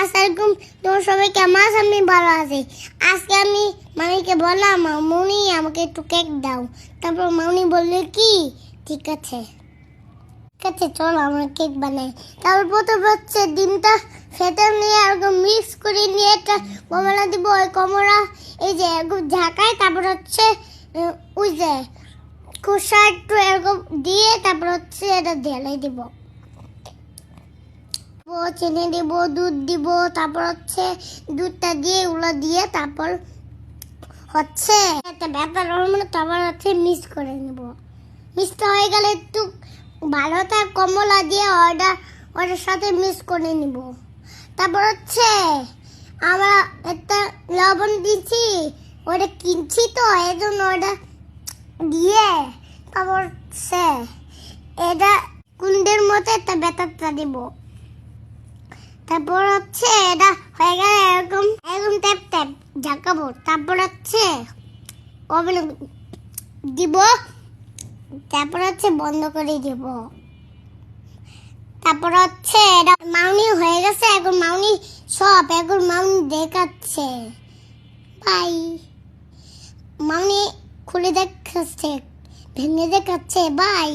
আসসালামাইকুম তোমার সবাই কেমন আছে? আমি ভালো আছি। আজকে আমি মামিকে বললাম মামুনি আমাকে একটু কেক দাও। তারপর মামুনি বলল কি? ঠিক আছে। ঠিক আছে চলো আমরা কেক বানাই। তারপর প্রথমে হচ্ছে ডিমটা ফেটে নিয়ে এরকম মিক্স করে নিয়ে একটা কমলা দিব ওই কমলা এই যে এরকম ঝাঁকায় তারপর হচ্ছে ওই যে খোসা একটু এরকম দিয়ে তারপর হচ্ছে এটা ঢেলে দিব, চিনি দিব, দুধ দিব, তারপর হচ্ছে দুধটা দিয়ে ওগুলো দিয়ে তারপর হচ্ছে একটা ব্যাপার মানে তারপর হচ্ছে মিক্স করে নেব। মিক্সটা হয়ে গেলে একটু ভালো তার কমলা দিয়ে অর্ডার ওটার সাথে মিক্স করে নিব। তারপর হচ্ছে আমরা একটা লবণ দিচ্ছি ওটা কিনছি তো, এই জন্য ওটা দিয়ে তারপর হচ্ছে এটা কুন্ডের মতো একটা বেতারটা দিব। তারপর হচ্ছে এটা হয়ে গেলে এরকম এরকম ট্যাপ ট্যাপ ঝাঁকাবো তারপর হচ্ছে ওভেনে দিব। তারপর হচ্ছে বন্ধ করে দিব। তারপর হচ্ছে এটা মাউনি হয়ে গেছে, এখন মাউনি সব, এখন মাউনি দেখাচ্ছে। বাই। মাউনি খুলে দেখাচ্ছে, ভেঙে দেখাচ্ছে, বাই।